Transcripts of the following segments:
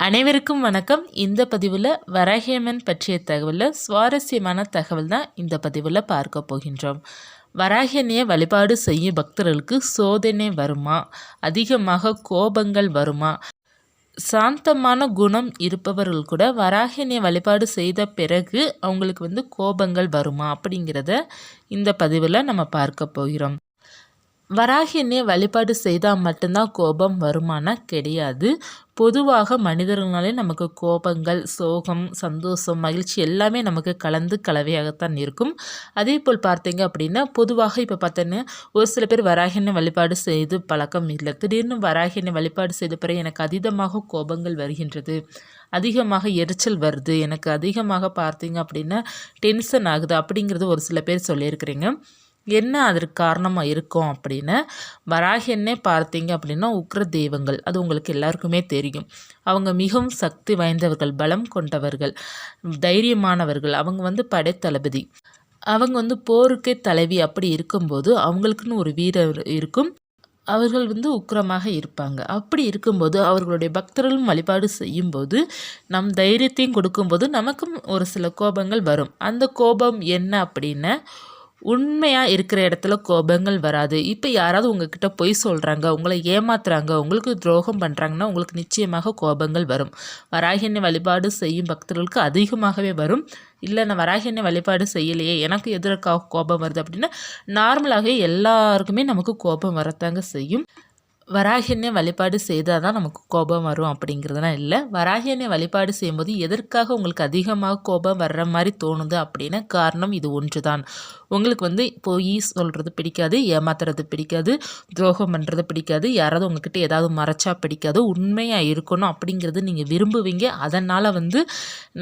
அனைவருக்கும் வணக்கம். இந்த பதிவில் வராகியம்மன் பற்றிய தகவலில் சுவாரஸ்யமான தகவல் தான் இந்த பதிவில் பார்க்க போகின்றோம். வராகியனையை வழிபாடு செய்யும் பக்தர்களுக்கு சோதனை வருமா? அதிகமாக கோபங்கள் வருமா? சாந்தமான குணம் இருப்பவர்கள் கூட வராகியனை வழிபாடு செய்த பிறகு அவங்களுக்கு வந்து கோபங்கள் வருமா அப்படிங்கிறத இந்த பதிவில் நம்ம பார்க்க போகிறோம். வராகினே வழிபாடு செய்தால் மட்டும்தான் கோபம் வருமானா கிடையாது. பொதுவாக மனிதர்களாலே நமக்கு கோபங்கள் சோகம் சந்தோஷம் மகிழ்ச்சி எல்லாமே நமக்கு கலந்து கலவையாகத்தான் இருக்கும். அதே போல் பார்த்தீங்க அப்படின்னா பொதுவாக இப்போ பார்த்தோன்னா ஒரு சில பேர் வராகினை வழிபாடு செய்து பழக்கம் இல்லை. திடீர்னு வராகினை வழிபாடு செய்த பிறகு எனக்கு அதீதமாக கோபங்கள் வருகின்றது. அதிகமாக எரிச்சல் வருது. எனக்கு அதிகமாக பார்த்தீங்க அப்படின்னா டென்ஷன் ஆகுது அப்படிங்கிறது ஒரு சில பேர் சொல்லியிருக்கிறீங்க. என்ன அதற்கு காரணமாக இருக்கும் அப்படின்னு? வராகியன்னே பார்த்தீங்க அப்படின்னா உக்ர தெய்வங்கள். அது உங்களுக்கு எல்லாருக்குமே தெரியும். அவங்க மிகவும் சக்தி வாய்ந்தவர்கள் பலம் கொண்டவர்கள் தைரியமானவர்கள். அவங்க வந்து படைத்தளபதி. அவங்க வந்து போருக்கே தலைவி அப்படி இருக்கும்போது அவங்களுக்குன்னு ஒரு வீரர் இருக்கும். அவர்கள் வந்து உக்கிரமாக இருப்பாங்க. அப்படி இருக்கும்போது அவர்களுடைய பக்தர்களும் வழிபாடு செய்யும்போது நம் தைரியத்தையும் கொடுக்கும்போது நமக்கும் ஒரு சில கோபங்கள் வரும். அந்த கோபம் என்ன அப்படின்னா உண்மையாக இருக்கிற இடத்துல கோபங்கள் வராது. இப்போ யாராவது உங்ககிட்ட பொய் சொல்கிறாங்க உங்களை ஏமாத்துறாங்க உங்களுக்கு துரோகம் பண்ணுறாங்கன்னா உங்களுக்கு நிச்சயமாக கோபங்கள் வரும். வராகினை வழிபாடு செய்யும் பக்தர்களுக்கு அதிகமாகவே வரும். இல்லை நான் வராகினை வழிபாடு செய்யலையே எனக்கு எதிர்க்க கோபம் வருது அப்படின்னா நார்மலாகவே எல்லாருக்குமே நமக்கு கோபம் வரத்தாங்க செய்யும். வராகியனை வழிபாடு செய்தால் தான் நமக்கு கோபம் வரும் அப்படிங்கிறதுலாம் இல்லை. வராகியனை வழிபாடு செய்யும்போது எதற்காக உங்களுக்கு அதிகமாக கோபம் வர்ற மாதிரி தோணுது அப்படின்னா காரணம் இது ஒன்று தான். உங்களுக்கு வந்து பொய் சொல்கிறது பிடிக்காது ஏமாத்துறது பிடிக்காது துரோகம் பண்ணுறது பிடிக்காது யாராவது உங்ககிட்ட ஏதாவது மறைச்சா பிடிக்காது உண்மையாக இருக்கணும் அப்படிங்கிறது நீங்கள் விரும்புவீங்க. அதனால் வந்து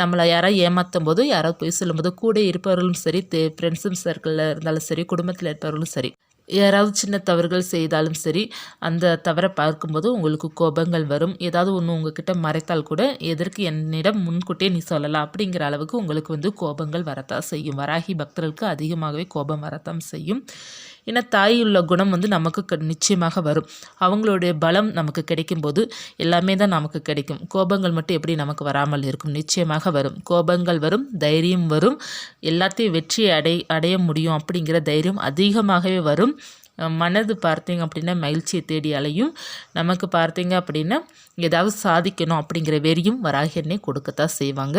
நம்மளை யாராவது ஏமாற்றும் போது யாராவது போய் சொல்லும்போது கூட இருப்பவர்களும் சரி ஃப்ரெண்ட்ஸும் சர்க்கிளில் இருந்தாலும் சரி குடும்பத்தில் இருப்பவர்களும் சரி யாராவது சின்ன தவறுகள் செய்தாலும் சரி அந்த தவறை பார்க்கும்போது உங்களுக்கு கோபங்கள் வரும். ஏதாவது ஒன்று உங்ககிட்ட மறைத்தால் கூட எதற்கு என்னிடம் முன்கூட்டியே நீ சொல்லலாம்? அப்படிங்கிற அளவுக்கு உங்களுக்கு வந்து கோபங்கள் வரத்தான் செய்யும். வராகி பக்தர்களுக்கு அதிகமாகவே கோபம் வரத்தான் செய்யும். ஏன்னா தாயுள்ள குணம் வந்து நமக்கு நிச்சயமாக வரும். அவங்களுடைய பலம் நமக்கு கிடைக்கும்போது எல்லாமே தான் நமக்கு கிடைக்கும். கோபங்கள் மட்டும் எப்படி நமக்கு வராமல் இருக்கும்? நிச்சயமாக வரும். கோபங்கள் வரும் தைரியம் வரும். எல்லாத்தையும் வெற்றி அடை அடைய முடியும் அப்படிங்கிற தைரியம் அதிகமாகவே வரும். மனது பார்த்தீங்க அப்படின்னா மகிழ்ச்சியை தேடி அலையும். நமக்கு பார்த்தீங்க அப்படின்னா ஏதாவது சாதிக்கணும் அப்படிங்கிற வெறியும் வராகியனை கொடுக்கத்தான் செய்வாங்க.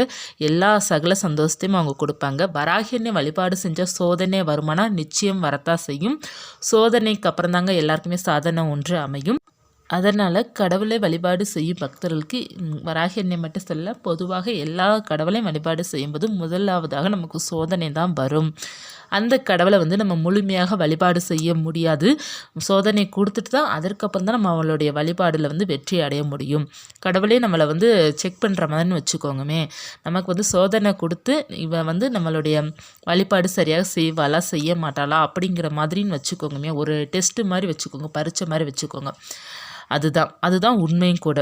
எல்லா சகல சந்தோஷத்தையும் அவங்க கொடுப்பாங்க. வராகியனை வழிபாடு செஞ்சால் சோதனை வருமானா நிச்சயம் வரத்தான் செய்யும். சோதனைக்கு அப்புறம் தாங்க எல்லாருக்குமே சாதனை ஒன்று அமையும். அதனால் கடவுளை வழிபாடு செய்யும் பக்தர்களுக்கு வராகி எண்ணெய் மட்டும் சொல்ல பொதுவாக எல்லா கடவுளையும் வழிபாடு செய்யும்போது முதலாவதாக நமக்கு சோதனை தான் வரும். அந்த கடவுளை வந்து நம்ம முழுமையாக வழிபாடு செய்ய முடியாது. சோதனை கொடுத்துட்டு தான் அதற்கப்புறம் தான் நம்ம அவளுடைய வழிபாடில் வந்து வெற்றி அடைய முடியும். கடவுளே நம்மளை வந்து செக் பண்ணுற மாதிரின்னு வச்சுக்கோங்கமே. நமக்கு வந்து சோதனை கொடுத்து இவன் வந்து நம்மளுடைய வழிபாடு சரியாக செய்வாளா செய்ய மாட்டாளா அப்படிங்கிற மாதிரின்னு வச்சுக்கோங்கமே. ஒரு டெஸ்ட்டு மாதிரி வச்சுக்கோங்க பரிச்சை மாதிரி வச்சுக்கோங்க. அதுதான் அதுதான் உண்மையும் கூட.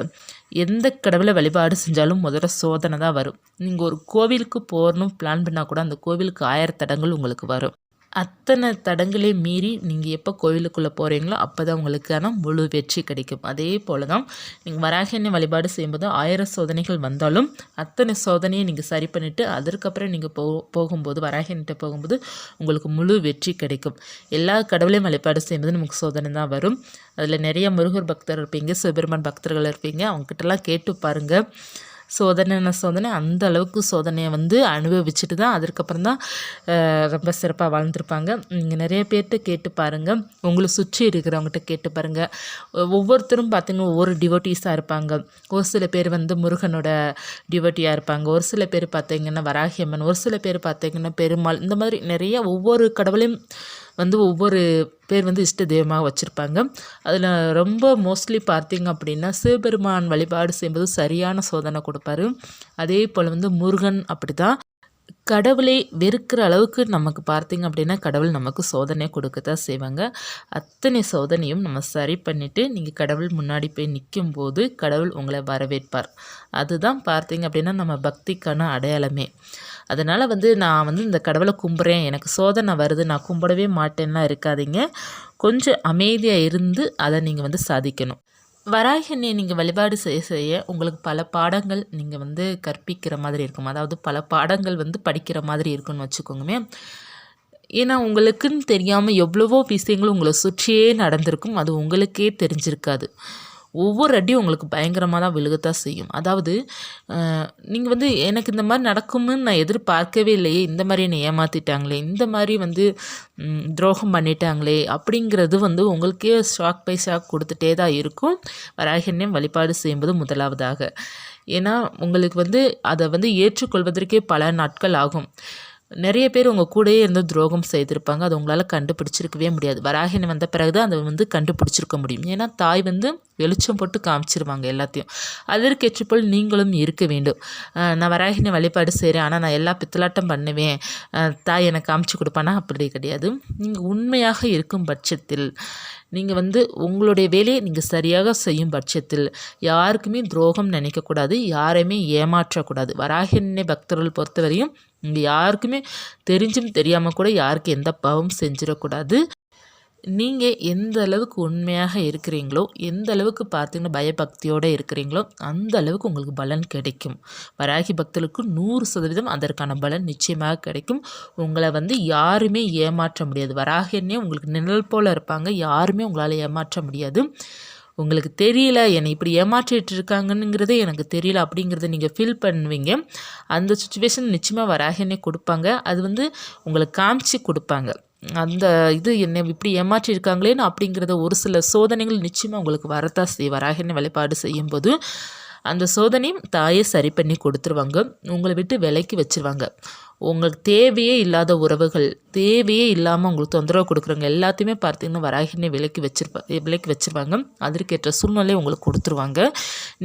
எந்த கடவுளை வழிபாடு செஞ்சாலும் முதல்ல சோதனை தான் வரும். நீங்கள் ஒரு கோவிலுக்கு போகணும் பிளான் பண்ணால் கூட அந்த கோவிலுக்கு ஆயிரத்தடங்கள் உங்களுக்கு வரும். அத்தனை தடங்களையும் மீறி நீங்கள் எப்போ கோவிலுக்குள்ளே போகிறீங்களோ அப்போ தான் உங்களுக்கான முழு வெற்றி கிடைக்கும். அதே போல் தான் நீங்கள் வராகினை வழிபாடு செய்யும்போது ஆயிரம் சோதனைகள் வந்தாலும் அத்தனை சோதனையை நீங்கள் சரி பண்ணிவிட்டு அதற்கப்புறம் நீங்கள் போ போகும்போது வராகினிட்ட போகும்போது உங்களுக்கு முழு வெற்றி கிடைக்கும். எல்லா கடவுளையும் வழிபாடு செய்யும்போது நமக்கு சோதனை தான் வரும். அதில் நிறைய முருகர் பக்தர் இருப்பீங்க சிவபெருமான் பக்தர்கள் இருப்பீங்க. அவங்ககிட்டலாம் கேட்டு பாருங்கள் சோதனை சோதனை? அந்த அளவுக்கு சோதனையை வந்து அனுபவிச்சுட்டு தான் அதுக்கப்புறம் தான் ரொம்ப சிறப்பாக வாழ்ந்துருப்பாங்க. நீங்கள் நிறைய பேர்கிட்ட கேட்டு பாருங்கள் உங்களை சுற்றி இருக்கிறவங்ககிட்ட கேட்டு பாருங்கள் ஒவ்வொருத்தரும் பார்த்திங்கன்னா ஒவ்வொரு டிவோட்டீஸாக இருப்பாங்க. ஒரு சில பேர் வந்து முருகனோட டிவோட்டியாக இருப்பாங்க. ஒரு சில பேர் பார்த்திங்கன்னா வராகியம்மன் ஒரு சில பேர் பார்த்திங்கன்னா பெருமாள். இந்த மாதிரி நிறைய ஒவ்வொரு கடவுளையும் வந்து ஒவ்வொரு பேர் வந்து இஷ்ட தெய்வமாக வச்சுருப்பாங்க. அதில் ரொம்ப மோஸ்ட்லி பார்த்திங்க அப்படின்னா சிவபெருமான் வழிபாடு செய்யும்போது சரியான சோதனை கொடுப்பாரு. அதே போல் வந்து முருகன் அப்படி தான் கடவுளை வெறுக்கிற அளவுக்கு நமக்கு பார்த்திங்க அப்படின்னா கடவுள் நமக்கு சோதனை கொடுக்க தான் செய்வாங்க. அத்தனை சோதனையும் நம்ம சரி பண்ணிவிட்டு நீங்கள் கடவுள் முன்னாடி போய் நிற்கும் போது கடவுள் உங்களை வரவேற்பார். அதுதான் பார்த்திங்க அப்படின்னா நம்ம பக்திக்கான அடையாளமே. அதனால் வந்து நான் வந்து இந்த கடவுளை கும்பிட்றேன் எனக்கு சோதனை வருது. நான் கும்பிடவே மாட்டேன்னா இருக்காதிங்க. கொஞ்சம் அமைதியாக இருந்து அதை நீங்கள் வந்து சாதிக்கணும். வராகினியை நீங்கள் வழிபாடு செய்ய செய்ய உங்களுக்கு பல பாடங்கள் நீங்கள் வந்து கற்பிக்கிற மாதிரி இருக்கும். அதாவது பல பாடங்கள் வந்து படிக்கிற மாதிரி இருக்குன்னு வச்சுக்கோங்கமே. ஏன்னா உங்களுக்குன்னு தெரியாமல் எவ்வளவோ விஷயங்கள் உங்களை சுற்றியே நடந்திருக்கும். அது உங்களுக்கே தெரிஞ்சிருக்காது. ஒவ்வொரு அடியும் உங்களுக்கு பயங்கரமாக தான் விழுகத்தான் செய்யும். அதாவது நீங்கள் வந்து எனக்கு இந்த மாதிரி நடக்கும்னு நான் எதிர்பார்க்கவே இல்லையே இந்த மாதிரி என்னை ஏமாற்றிட்டாங்களே இந்த மாதிரி வந்து துரோகம் பண்ணிட்டாங்களே அப்படிங்கிறது வந்து உங்களுக்கே ஷாக் பை ஷாக் கொடுத்துட்டே தான் இருக்கும். வராகின்யம் வழிபாடு செய்யும்போது முதலாவதாக. ஏன்னா உங்களுக்கு வந்து அதை வந்து ஏற்றுக்கொள்வதற்கே பல நாட்கள் ஆகும். நிறைய பேர் உங்கள் கூடயே இருந்து துரோகம் செய்திருப்பாங்க. அது உங்களால் கண்டுபிடிச்சிருக்கவே முடியாது. வராகினி வந்த பிறகு தான் அதை வந்து கண்டுபிடிச்சிருக்க முடியும். ஏன்னா தாய் வந்து வெளிச்சம் போட்டு காமிச்சிருவாங்க எல்லாத்தையும். அதற்கேற்றப்போல் நீங்களும் இருக்க வேண்டும். நான் வராகினி வழிபாடு செய்கிறேன் ஆனால் நான் எல்லா பித்தலாட்டம் பண்ணுவேன். தாய் எனக்கு காமிச்சு கொடுப்பானா? அப்படி கிடையாது. நீங்கள் உண்மையாக இருக்கும் பட்சத்தில் நீங்கள் வந்து உங்களுடைய வேலையை நீங்கள் சரியாக செய்யும் பட்சத்தில் யாருக்குமே துரோகம் நினைக்கக்கூடாது. யாரையுமே ஏமாற்றக்கூடாது. வராகினி பக்தர்கள் பொறுத்தவரையும் இங்கே யாருக்குமே தெரிஞ்சும் தெரியாமல் கூட யாருக்கு எந்த பாவம் செஞ்சிடக்கூடாது. நீங்கள் எந்த அளவுக்கு உண்மையாக இருக்கிறீங்களோ எந்த அளவுக்கு பார்த்தீங்கன்னா பயபக்தியோடு இருக்கிறீங்களோ அந்த அளவுக்கு உங்களுக்கு பலன் கிடைக்கும். வராகி பக்தர்களுக்கு நூறு சதவீதம் அதற்கான பலன் நிச்சயமாக கிடைக்கும். உங்களை வந்து யாருமே ஏமாற்ற முடியாது. வராகினே உங்களுக்கு நிழல் போல் இருப்பாங்க. யாருமே உங்களால் ஏமாற்ற முடியாது. உங்களுக்கு தெரியல என்னை இப்படி ஏமாற்றிட்டு இருக்காங்கங்கிறதே எனக்கு தெரியல அப்படிங்கிறத நீங்கள் ஃபீல் பண்ணுவீங்க. அந்த சுச்சுவேஷன் நிச்சயமாக வராகனே கொடுப்பாங்க. அது வந்து உங்களுக்கு காமிச்சு கொடுப்பாங்க. அந்த இது என்னை இப்படி ஏமாற்றிருக்காங்களேன்னு அப்படிங்கிறத ஒரு சில சோதனைகள் நிச்சயமாக உங்களுக்கு வரத்தான் செய் வராகனே வழிபாடு செய்யும்போது அந்த சோதனையும் தாயே சரி பண்ணி கொடுத்துருவாங்க. உங்களை விட்டு விலைக்கு வச்சுருவாங்க. உங்களுக்கு தேவையே இல்லாத உறவுகள் தேவையே இல்லாமல் உங்களுக்கு தொந்தரவு கொடுக்குறவங்க எல்லாத்தையுமே பார்த்தீங்கன்னா வராகினே விலைக்கு வச்சிருப்பா விலைக்கு வச்சுருவாங்க. அதற்கேற்ற சூழ்நிலையை உங்களுக்கு கொடுத்துருவாங்க.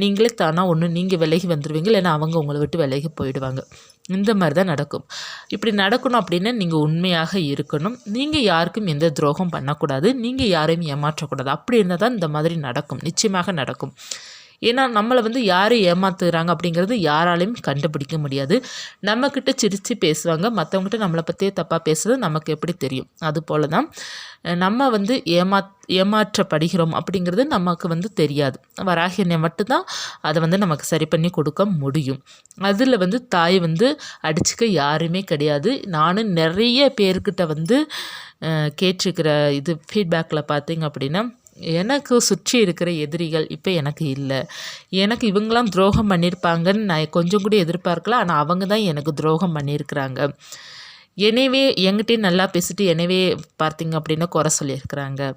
நீங்களே தானாக ஒன்று நீங்கள் விலகி வந்துடுவீங்க இல்லைன்னா அவங்க உங்களை விட்டு விலகி போயிடுவாங்க. இந்த மாதிரி தான் நடக்கும். இப்படி நடக்கணும் அப்படின்னா நீங்கள் உண்மையாக இருக்கணும். நீங்கள் யாருக்கும் எந்த துரோகம் பண்ணக்கூடாது. நீங்கள் யாரையும் ஏமாற்றக்கூடாது. அப்படி இருந்தால் தான் இந்த மாதிரி நடக்கும். நிச்சயமாக நடக்கும். ஏன்னா நம்மளை வந்து யார் ஏமாத்துகிறாங்க அப்படிங்கிறது யாராலையும் கண்டுபிடிக்க முடியாது. நம்மக்கிட்ட சிரித்து பேசுவாங்க. மற்றவங்ககிட்ட நம்மளை பற்றியே தப்பாக பேசுகிறது நமக்கு எப்படி தெரியும்? அது போல் தான் நம்ம வந்து ஏமா ஏமாற்றப்படுகிறோம் அப்படிங்கிறது நமக்கு வந்து தெரியாது. வராகினை மட்டும்தான் அதை வந்து நமக்கு சரி பண்ணி கொடுக்க முடியும். அதில் வந்து தாய் வந்து அடிச்சுக்க யாருமே கிடையாது. நானும் நிறைய பேர்கிட்ட வந்து கேட்டிருக்கிற இது ஃபீட்பேக்கில் பார்த்தீங்க அப்படின்னா எனக்கு சுற்றி இருக்கிற எதிரிகள் இப்போ எனக்கு இல்லை. எனக்கு இவங்களாம் துரோகம் பண்ணியிருப்பாங்கன்னு நான் கொஞ்சம் கூட எதிர்பார்க்கல. ஆனால் அவங்க தான் எனக்கு துரோகம் பண்ணியிருக்கிறாங்க. எனவே என்கிட்டயே நல்லா பேசிட்டு எனவே பார்த்தீங்க அப்படின்னா குறை சொல்லியிருக்கிறாங்க.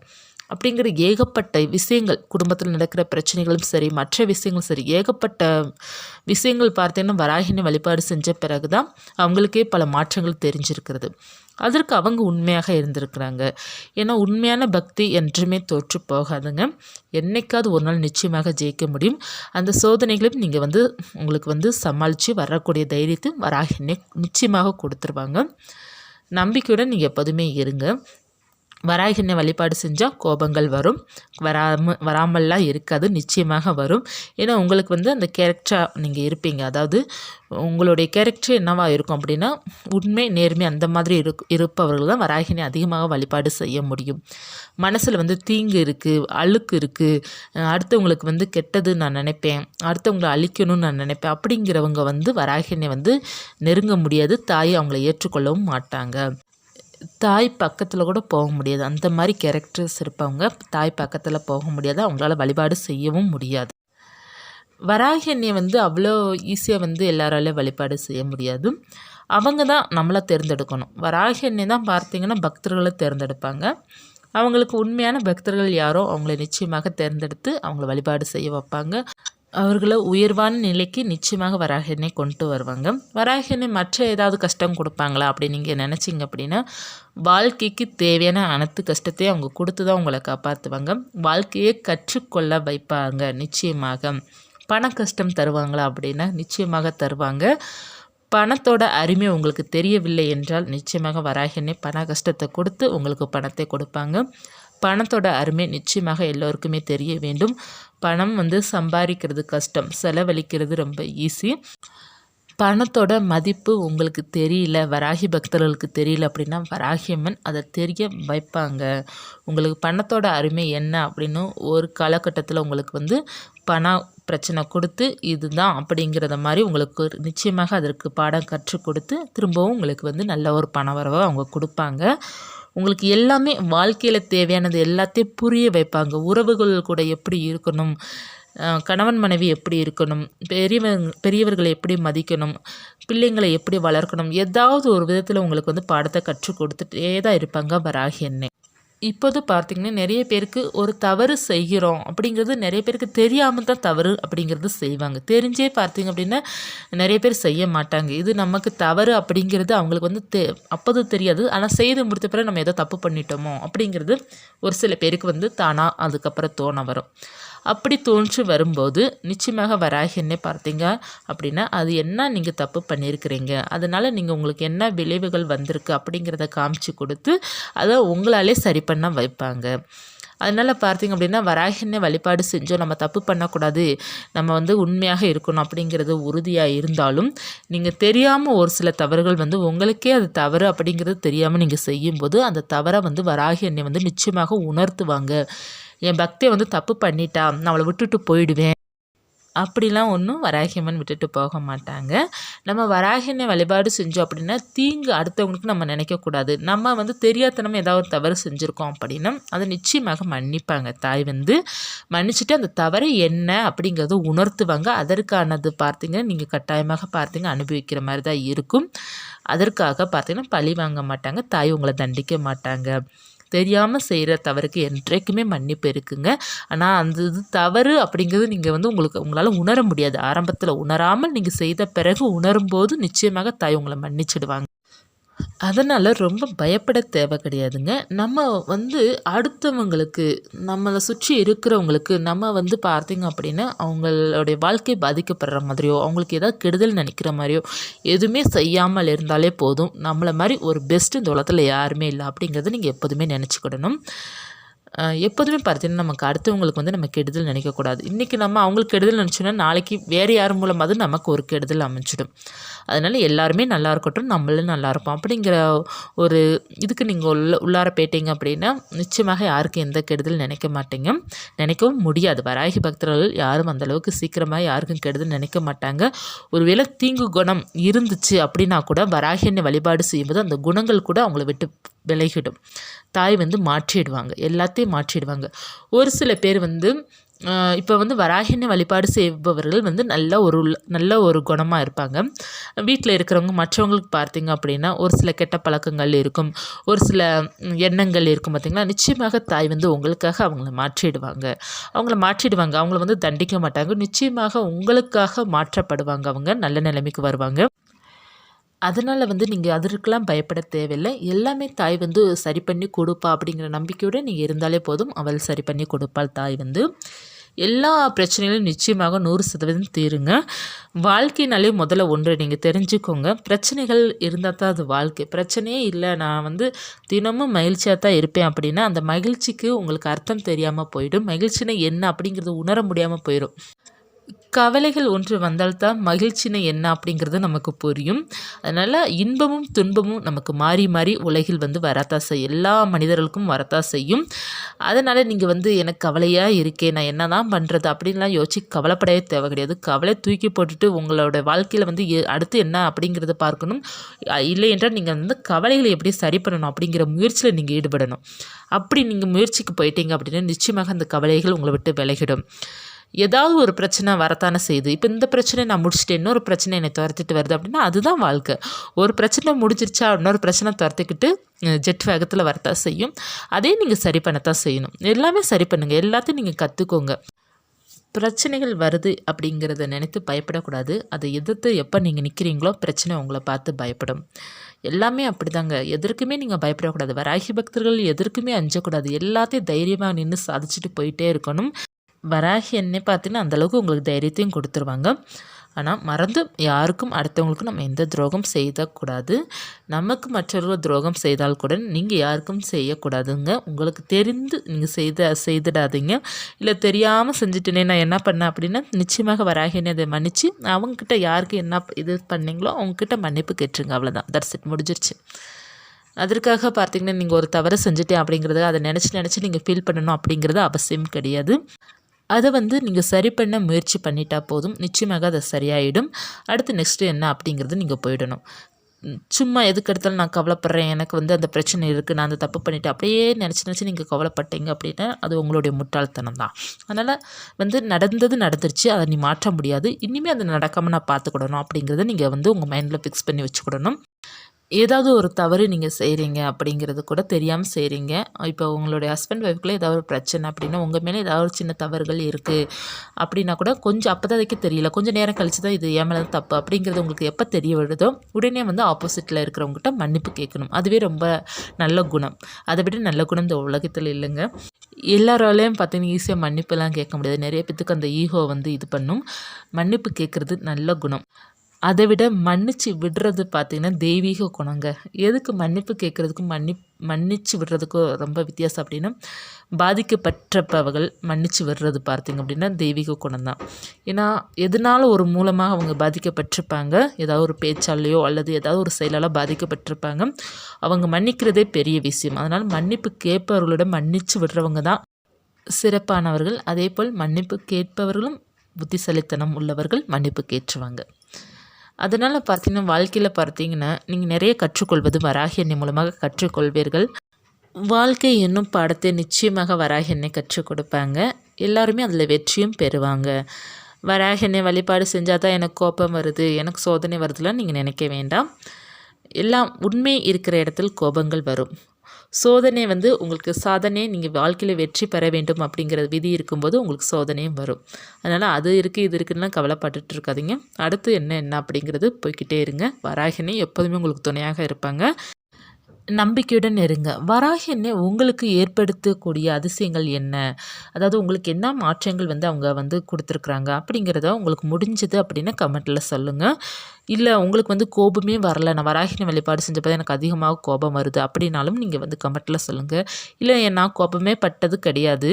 அப்படிங்கிற ஏகப்பட்ட விஷயங்கள் குடும்பத்தில் நடக்கிற பிரச்சனைகளும் சரி மற்ற விஷயங்களும் சரி ஏகப்பட்ட விஷயங்கள் பார்த்தீங்கன்னா வராகினி வழிபாடு செஞ்ச பிறகு தான் அவங்களுக்கே பல மாற்றங்கள் தெரிஞ்சிருக்கிறது. அதற்கு அவங்க உண்மையாக இருந்திருக்கிறாங்க. ஏன்னா உண்மையான பக்தி என்றுமே தோற்று போகாதுங்க. என்னைக்காவது ஒரு நாள் நிச்சயமாக ஜெயிக்க முடியும். அந்த சோதனைகளையும் நீங்கள் வந்து உங்களுக்கு வந்து சமாளித்து வரக்கூடிய தைரியத்தை வராகினே நிச்சயமாக கொடுத்துருவாங்க. நம்பிக்கையுடன் நீங்கள் எப்போதுமே இருங்க. வராகினை வழிபாடு செஞ்சால் கோபங்கள் வரும். வராமல் வராமல்லாம் இருக்காது நிச்சயமாக வரும். ஏன்னா உங்களுக்கு வந்து அந்த கேரக்டராக நீங்கள் இருப்பீங்க. அதாவது உங்களுடைய கேரக்டர் என்னவா இருக்கும் அப்படின்னா உண்மை நேர்மை அந்த மாதிரி இரு இருப்பவர்கள் தான் வராகினை அதிகமாக வழிபாடு செய்ய முடியும். மனசில் வந்து தீங்கு இருக்குது அழுக்கு இருக்குது அடுத்தவங்களுக்கு வந்து கெட்டது நான் நினைப்பேன் அடுத்தவங்களை அழிக்கணும்னு நான் நினைப்பேன் அப்படிங்கிறவங்க வந்து வராகினை வந்து நெருங்க முடியாது தாயை அவங்கள ஏற்றுக்கொள்ளவும் மாட்டாங்க. தாய் பக்கத்தில் கூட போக முடியாது. அந்த மாதிரி கேரக்டர்ஸ் இருப்பவங்க தாய் பக்கத்தில் போக முடியாது. அவங்களால வழிபாடு செய்யவும் முடியாது. வராகி வந்து அவ்வளோ ஈஸியாக வந்து எல்லாராலையும் வழிபாடு செய்ய முடியாது. அவங்க தான் நம்மளை தேர்ந்தெடுக்கணும். வராகி தான் பார்த்தீங்கன்னா பக்தர்களை தேர்ந்தெடுப்பாங்க. அவங்களுக்கு உண்மையான பக்தர்கள் யாரோ அவங்கள நிச்சயமாக தேர்ந்தெடுத்து அவங்கள வழிபாடு செய்ய வைப்பாங்க. அவர்களை உயர்வான நிலைக்கு நிச்சயமாக வராகினை கொண்டு வருவாங்க. வராகினை மற்ற ஏதாவது கஷ்டம் கொடுப்பாங்களா அப்படின்னு நீங்கள் நினச்சிங்க அப்படின்னா வாழ்க்கைக்கு தேவையான அனைத்து கஷ்டத்தையும் அவங்க கொடுத்து தான் உங்களை காப்பாற்றுவாங்க வாழ்க்கையை கற்றுக்கொள்ள வைப்பாங்க நிச்சயமாக. பண கஷ்டம் தருவாங்களா அப்படின்னா நிச்சயமாக தருவாங்க. பணத்தோட அருமை உங்களுக்கு தெரியவில்லை என்றால் நிச்சயமாக வராகினே பண கஷ்டத்தை கொடுத்து உங்களுக்கு பணத்தை கொடுப்பாங்க. பணத்தோட அருமை நிச்சயமாக எல்லோருக்குமே தெரிய வேண்டும். பணம் வந்து சம்பாதிக்கிறது கஷ்டம். செலவழிக்கிறது ரொம்ப ஈஸி பணத்தோட மதிப்பு உங்களுக்கு தெரியல வராகி பக்தர்களுக்கு தெரியல அப்படின்னா வராகி அம்மன் அதை தெரிய வைப்பாங்க. உங்களுக்கு பணத்தோட அருமை என்ன அப்படின்னு ஒரு காலகட்டத்தில் உங்களுக்கு வந்து பண பிரச்சனை கொடுத்து இதுதான் அப்படிங்கிறத மாதிரி உங்களுக்கு நிச்சயமாக அதற்கு பாடம் கற்றுக் கொடுத்து திரும்பவும் உங்களுக்கு வந்து நல்ல ஒரு பண வரவை அவங்க கொடுப்பாங்க. உங்களுக்கு எல்லாமே வாழ்க்கையில் தேவையானது எல்லாத்தையும் புரிய வைப்பாங்க. உறவுகள் கூட எப்படி இருக்கணும்? கணவன் மனைவி எப்படி இருக்கணும்? பெரியவங்க பெரியவர்களை எப்படி மதிக்கணும்? பிள்ளைங்களை எப்படி வளர்க்கணும்? ஏதாவது ஒரு விதத்தில் உங்களுக்கு வந்து பாடத்தை கற்றுக் கொடுத்துட்டே தான் இருப்பாங்க வராகி என்னை இப்போது பார்த்திங்கன்னா நிறைய பேருக்கு ஒரு தவறு செய்கிறோம் அப்படிங்கிறது நிறைய பேருக்கு தெரியாமல் தான் தவறு அப்படிங்கிறது செய்வாங்க. தெரிஞ்சே பார்த்திங்க அப்படின்னா நிறைய பேர் செய்ய மாட்டாங்க. இது நமக்கு தவறு அப்படிங்கிறது அவங்களுக்கு வந்து தெ அப்போது தெரியாது. ஆனால் செய்து முடித்த பிறகு நம்ம ஏதோ தப்பு பண்ணிட்டோமோ அப்படிங்கிறது ஒரு சில பேருக்கு வந்து தானாக அதுக்கப்புறம் தோண வரும். அப்படி தோன்றி வரும்போது நிச்சயமாக வராகி என்ன பார்த்தீங்க அப்படின்னா அது என்ன நீங்கள் தப்பு பண்ணியிருக்கிறீங்க? அதனால் நீங்கள் உங்களுக்கு என்ன விளைவுகள் வந்திருக்கு அப்படிங்கிறத காமிச்சு கொடுத்து அதை உங்களாலே சரி பண்ண வைப்பாங்க. அதனால் பார்த்திங்க அப்படின்னா வராகினை வழிபாடு செஞ்சோம். நம்ம தப்பு பண்ணக்கூடாது. நம்ம வந்து உண்மையாக இருக்கணும் அப்படிங்கிறது உறுதியாக இருந்தாலும் நீங்கள் தெரியாமல் ஒரு சில தவறுகள் வந்து உங்களுக்கே அது தவறு அப்படிங்கிறது தெரியாமல் நீங்கள் செய்யும்போது அந்த தவறை வந்து வராகி எண்ணெய் வந்து நிச்சயமாக உணர்த்துவாங்க. என் பக்தியை வந்து தப்பு பண்ணிட்டா நான் அவளை விட்டுட்டு போயிடுவேன். அப்படிலாம் ஒன்றும் வராகியம்மன் விட்டுட்டு போக மாட்டாங்க. நம்ம வராகினை வழிபாடு செஞ்சோம் அப்படின்னா தீங்கு அடுத்தவங்களுக்கு நம்ம நினைக்கக்கூடாது நம்ம வந்து தெரியாதனமே ஏதாவது தவறு செஞ்சுருக்கோம் அப்படின்னா அதை நிச்சயமாக மன்னிப்பாங்க. தாய் வந்து மன்னிச்சுட்டு அந்த தவறு என்ன அப்படிங்கிறத உணர்த்துவாங்க. அதற்கானது பார்த்தீங்கன்னா நீங்கள் கட்டாயமாக பார்த்தீங்க அனுபவிக்கிற மாதிரி தான் இருக்கும். அதற்காக பார்த்தீங்கன்னா பழி வாங்க மாட்டாங்க. தாய் உங்களை தண்டிக்க மாட்டாங்க. தெரியாமல் செய்கிற தவறுக்கு என்றைக்குமே மன்னிப்பு இருக்குங்க. ஆனால் அந்த இது தவறு அப்படிங்கிறது நீங்கள் வந்து உங்களுக்கு உங்களால் உணர முடியாது. ஆரம்பத்தில் உணராமல் நீங்கள் செய்த பிறகு உணரும்போது நிச்சயமாக தாய் உங்களை மன்னிச்சிடுவாங்க. அதனால் ரொம்ப பயப்பட தேவை கிடையாதுங்க. நம்ம வந்து அடுத்தவங்களுக்கு நம்மளை சுற்றி இருக்கிறவங்களுக்கு நம்ம வந்து பார்த்திங்க அப்படின்னா அவங்களுடைய வாழ்க்கை பாதிக்கப்படுற மாதிரியோ அவங்களுக்கு ஏதாவது கெடுதல் நினைக்கிற மாதிரியோ எதுவுமே செய்யாமல் இருந்தாலே போதும். நம்மளை மாதிரி ஒரு பெஸ்ட்டு இந்த உலகத்தில் யாருமே இல்லை அப்படிங்கிறத நீங்கள் எப்போதுமே நினச்சிக்கிடணும். எப்போதுமே பார்த்தீங்கன்னா நமக்கு அடுத்தவங்களுக்கு வந்து நம்ம கெடுதல் நினைக்கக்கூடாது. இன்றைக்கி நம்ம அவங்களுக்கு கெடுதல் நினச்சோன்னா நாளைக்கு வேறு யார் மூலமாவது நமக்கு ஒரு கெடுதல் அமைச்சிடும் அதனால் எல்லாருமே நல்லா இருக்கட்டும் நம்மளும் நல்லா இருப்போம். அப்படிங்கிற ஒரு இதுக்கு நீங்கள் உள்ள உள்ளார போயிட்டீங்க அப்படின்னா நிச்சயமாக யாருக்கும் எந்த கெடுதல் நினைக்க மாட்டீங்க. நினைக்கவும் முடியாது. வராகி பக்தர்கள் யாரும் அந்தளவுக்கு சீக்கிரமாக யாருக்கும் கெடுதல் நினைக்க மாட்டாங்க. ஒருவேளை தீங்கு குணம் இருந்துச்சு அப்படின்னா கூட வராகியனை வழிபாடு செய்யும்போது அந்த குணங்கள் கூட அவங்கள விட்டு விலகிடும். தாய் வந்து மாற்றிடுவாங்க. எல்லாத்தையும் மாற்றிடுவாங்க. ஒரு சில பேர் வந்து இப்போ வந்து வராகினி வழிபாடு செய்பவர்கள் வந்து நல்ல ஒரு நல்ல ஒரு குணமாக இருப்பாங்க. வீட்டில் இருக்கிறவங்க மற்றவங்களுக்கு பார்த்தீங்க அப்படின்னா ஒரு சில கெட்ட பழக்கங்கள் இருக்கும். ஒரு சில எண்ணங்கள் இருக்கும் பார்த்திங்களா நிச்சயமாக தாய் வந்து உங்களுக்காக அவங்கள மாற்றிடுவாங்க. அவங்கள மாற்றிடுவாங்க. அவங்கள வந்து தண்டிக்க மாட்டாங்க. நிச்சயமாக உங்களுக்காக மாற்றப்படுவாங்க அவங்க. நல்ல நிலைமைக்கு வருவாங்க. அதனால் வந்து நீங்கள் அதற்கெல்லாம் பயப்பட தேவையில்லை. எல்லாமே தாய் வந்து சரி பண்ணி கொடுப்பா அப்படிங்கிற நம்பிக்கையோடு நீங்கள் இருந்தாலே போதும். அவள் சரி பண்ணி கொடுப்பாள் தாய் வந்து. எல்லா பிரச்சனைகளும் நிச்சயமாக நூறு சதவீதம் தீருங்க. வாழ்க்கைனாலே முதல்ல ஒன்று நீங்கள் தெரிஞ்சுக்கோங்க. பிரச்சனைகள் இருந்தால் தான் அது வாழ்க்கை. பிரச்சனையே இல்லை. நான் வந்து தினமும் மகிழ்ச்சியாக தான் இருப்பேன் அப்படின்னா அந்த மகிழ்ச்சிக்கு உங்களுக்கு அர்த்தம் தெரியாமல் போயிடும். மகிழ்ச்சினா என்ன அப்படிங்கிறது உணர முடியாமல் போயிடும் கவலைகள் ஒன்று வந்தால்தான் மகிழ்ச்சினை என்ன அப்படிங்கிறது நமக்கு புரியும். அதனால் இன்பமும் துன்பமும் நமக்கு மாறி மாறி உலகில் வந்து வரத்தான் செய்யும் எல்லா மனிதர்களுக்கும் வரத்தான் செய்யும். அதனால் நீங்கள் வந்து எனக்கு கவலையாக இருக்கேன் நான் என்ன தான் பண்ணுறது அப்படின்லாம் யோசிச்சு கவலைப்படவே தேவை கிடையாது. கவலை தூக்கி போட்டுட்டு உங்களோட வாழ்க்கையில் வந்து அடுத்து என்ன அப்படிங்கிறத பார்க்கணும். இல்லை என்றால் நீங்கள் வந்து கவலைகளை எப்படி சரி பண்ணணும் அப்படிங்கிற முயற்சியில் நீங்கள் ஈடுபடணும். அப்படி நீங்கள் முயற்சிக்கு போயிட்டீங்க அப்படின்னா நிச்சயமாக அந்த கவலைகள் உங்களை விட்டு விலகிடும். ஏதாவது ஒரு பிரச்சனை வரத்தானே செய்யுது. இப்போ இந்த பிரச்சனை நான் முடிச்சுட்டு இன்னொரு பிரச்சனை என்னை துரத்திட்டு வருது அப்படின்னா அதுதான் வாழ்க்கை. ஒரு பிரச்சனை முடிஞ்சிருச்சா இன்னொரு பிரச்சனை துரத்திக்கிட்டு ஜெட் வேகத்தில் வரத்தான் செய்யும். அதே நீங்கள் சரி பண்ணத்தான் செய்யணும். எல்லாமே சரி பண்ணுங்கள் எல்லாத்தையும் நீங்கள் கற்றுக்கோங்க பிரச்சனைகள் வருது அப்படிங்கிறத நினைத்து பயப்படக்கூடாது. அதை எதிர்த்து எப்போ நீங்கள் நிற்கிறீங்களோ பிரச்சனை உங்களை பார்த்து பயப்படும். எல்லாமே அப்படிதாங்க. எதற்குமே நீங்கள் பயப்படக்கூடாது. வராகி பக்தர்கள் எதற்குமே அஞ்சக்கூடாது. எல்லாத்தையும் தைரியமாக நின்று சாதிச்சுட்டு போயிட்டே இருக்கணும். வராகி எண்ணெய் பார்த்தீங்கன்னா அந்தளவுக்கு உங்களுக்கு தைரியத்தையும் கொடுத்துருவாங்க. ஆனால் மறந்து யாருக்கும் அடுத்தவங்களுக்கும் நம்ம எந்த துரோகம் செய்யக்கூடாது நமக்கு மற்றவர்கள் துரோகம் செய்தால் கூட நீங்கள் யாருக்கும் செய்யக்கூடாதுங்க. உங்களுக்கு தெரிந்து நீங்கள் செய்த செய்திடாதீங்க. இல்லை தெரியாமல் செஞ்சுட்டேனே நான் என்ன பண்ணேன் அப்படின்னா நிச்சயமாக வராகினே அதை மன்னித்து அவங்கக்கிட்ட யாருக்கு என்ன இது பண்ணீங்களோ அவங்கக்கிட்ட மன்னிப்பு கேட்டுருங்க. அவ்வளோதான் தட்ஸ் இட் முடிஞ்சிருச்சு. அதற்காக பார்த்தீங்கன்னா நீங்கள் ஒரு தவறு செஞ்சுட்டேன் அப்படிங்கிறத அதை நினச்சி நினச்சி நீங்கள் ஃபீல் பண்ணணும் அப்படிங்கிறது அவசியம் கிடையாது. அதை வந்து நீங்கள் சரி பண்ண முயற்சி பண்ணிட்டா போதும். நிச்சயமாக அது சரியாயிடும். அடுத்து நெக்ஸ்ட்டு என்ன அப்படிங்கிறது நீங்கள் போயிடணும். சும்மா எதுக்கு எடுத்தாலும் நான் கவலைப்படுறேன். எனக்கு வந்து அந்த பிரச்சனை இருக்குது நான் அந்த தப்பு பண்ணிவிட்டு அப்படியே நினச்சி நினச்சி நீங்கள் கவலைப்பட்டீங்க அப்படின்னா அது உங்களுடைய முட்டாள்தனம் தான். அதனால் வந்து நடந்தது நடந்துருச்சு. அதை நீ மாற்ற முடியாது. இனிமேல் அதை நடக்காமல் நான் பார்த்துக்கிடணும் அப்படிங்கிறத நீங்கள் வந்து உங்கள் மைண்டில் ஃபிக்ஸ் பண்ணி வச்சுக்கிடணும். ஏதாவது ஒரு தவறு நீங்கள் செய்கிறீங்க அப்படிங்கிறது கூட தெரியாமல் செய்கிறீங்க இப்போ உங்களுடைய ஹஸ்பண்ட் ஒய்ஃப்குள்ளே ஏதாவது ஒரு பிரச்சனை அப்படின்னா உங்கள் மேலே ஏதாவது ஒரு சின்ன தவறுகள் இருக்குது அப்படின்னா கூட கொஞ்சம் அப்போதைக்கு தெரியல. கொஞ்சம் நேரம் கழிச்சு தான் இது என் மேலே தப்பு அப்படிங்கிறது உங்களுக்கு எப்போ தெரிய வருதோ உடனே வந்து ஆப்போசிட்டில் இருக்கிறவங்ககிட்ட மன்னிப்பு கேட்கணும். அதுவே ரொம்ப நல்ல குணம். அதை விட நல்ல குணம் இந்த உலகத்தில் இல்லைங்க. எல்லாராலையும் பார்த்தீங்கன்னா ஈஸியாக மன்னிப்புலாம் கேட்க முடியாது. நிறைய பேத்துக்கு அந்த ஈகோ வந்து இது பண்ணும். மன்னிப்பு கேட்குறது நல்ல குணம். அதை விட மன்னிச்சு விடுறது பார்த்திங்கன்னா தெய்வீக குணங்க. எதுக்கு மன்னிப்பு கேட்குறதுக்கும் மன்னி மன்னிச்சு விடுறதுக்கும் ரொம்ப வித்தியாசம் அப்படின்னா பாதிக்கப்பட்டப்பவர்கள் மன்னிச்சு விடுறது பார்த்திங்க அப்படின்னா தெய்வீக குணம் தான் ஏன்னா எதனால ஒரு மூலமாக அவங்க பாதிக்கப்பட்டிருப்பாங்க? ஏதாவது ஒரு பேச்சாலையோ அல்லது ஏதாவது ஒரு செயலால் பாதிக்கப்பட்டிருப்பாங்க? அவங்க மன்னிக்கிறதே பெரிய விஷயம். அதனால் மன்னிப்பு கேட்பவர்களோட மன்னிச்சு விடுறவங்க தான் சிறப்பானவர்கள். அதே போல் மன்னிப்பு கேட்பவர்களும் புத்திசலித்தனம் உள்ளவர்கள் மன்னிப்பு கேட்டுருவாங்க. அதனால் பார்த்தீங்கன்னா வாழ்க்கையில் பார்த்தீங்கன்னா நீங்கள் நிறைய கற்றுக்கொள்வது வராகி எண்ணெய் மூலமாக கற்றுக்கொள்வீர்கள். வாழ்க்கை என்னும் பாடத்தை நிச்சயமாக வராகி எண்ணெய் கற்றுக் கொடுப்பாங்க. எல்லாருமே அதில் வெற்றியும் பெறுவாங்க. வராகி எண்ணெய் வழிபாடு செஞ்சால் தான் எனக்கு கோபம் வருது எனக்கு சோதனை வருதுலாம் நீங்கள் நினைக்க வேண்டாம். எல்லாம் உண்மை இருக்கிற இடத்தில் கோபங்கள் வரும். சோதனை வந்து உங்களுக்கு சாதனை நீங்கள் வாழ்க்கையில் வெற்றி பெற வேண்டும் அப்படிங்கிற விதி இருக்கும்போது உங்களுக்கு சோதனையும் வரும். அதனால் அது இருக்குது இது இருக்குன்னா கவலைப்பட்டுட்டு இருக்காதிங்க. அடுத்து என்ன என்ன அப்படிங்கிறது போய்கிட்டே இருங்க. வராகினே எப்போதுமே உங்களுக்கு துணையாக இருப்பாங்க. நம்பிக்கையுடன் இருங்க. வராகி என்ன உங்களுக்கு ஏற்படுத்தக்கூடிய அதிசயங்கள் என்ன? அதாவது உங்களுக்கு என்ன மாற்றங்கள் வந்து அவங்க வந்து கொடுத்துருக்குறாங்க அப்படிங்கிறத உங்களுக்கு முடிஞ்சது அப்படின்னு கமெண்ட்டில் சொல்லுங்கள் இல்லை உங்களுக்கு வந்து கோபமே வரல. நான் வராகின வழிபாடு செஞ்சப்போ எனக்கு அதிகமாக கோபம் வருது. அப்படின்னாலும் நீங்கள் வந்து கமெண்ட்டில் சொல்லுங்கள் இல்லை நான் கோபமே பட்டது கிடையாது.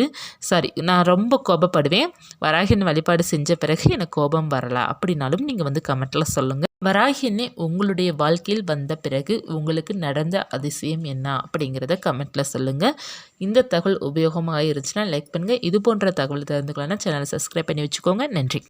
சாரி நான் ரொம்ப கோபப்படுவேன். வராகின் வழிபாடு செஞ்ச பிறகு எனக்கு கோபம் வரல. அப்படின்னாலும் நீங்கள் வந்து கமெண்ட்டில் சொல்லுங்கள் வராகினே உங்களுடைய வாழ்க்கையில் வந்த பிறகு உங்களுக்கு நடந்த அதிசயம் என்ன? அப்படிங்கிறத கமெண்ட்டில் சொல்லுங்கள் இந்த தகவல் உபயோகமாக இருந்துச்சுன்னா லைக் பண்ணுங்கள் இது போன்ற தகவல் தெரிந்துக்கலாம்னா சேனலை சப்ஸ்கிரைப் பண்ணி வச்சுக்கோங்க. நன்றி.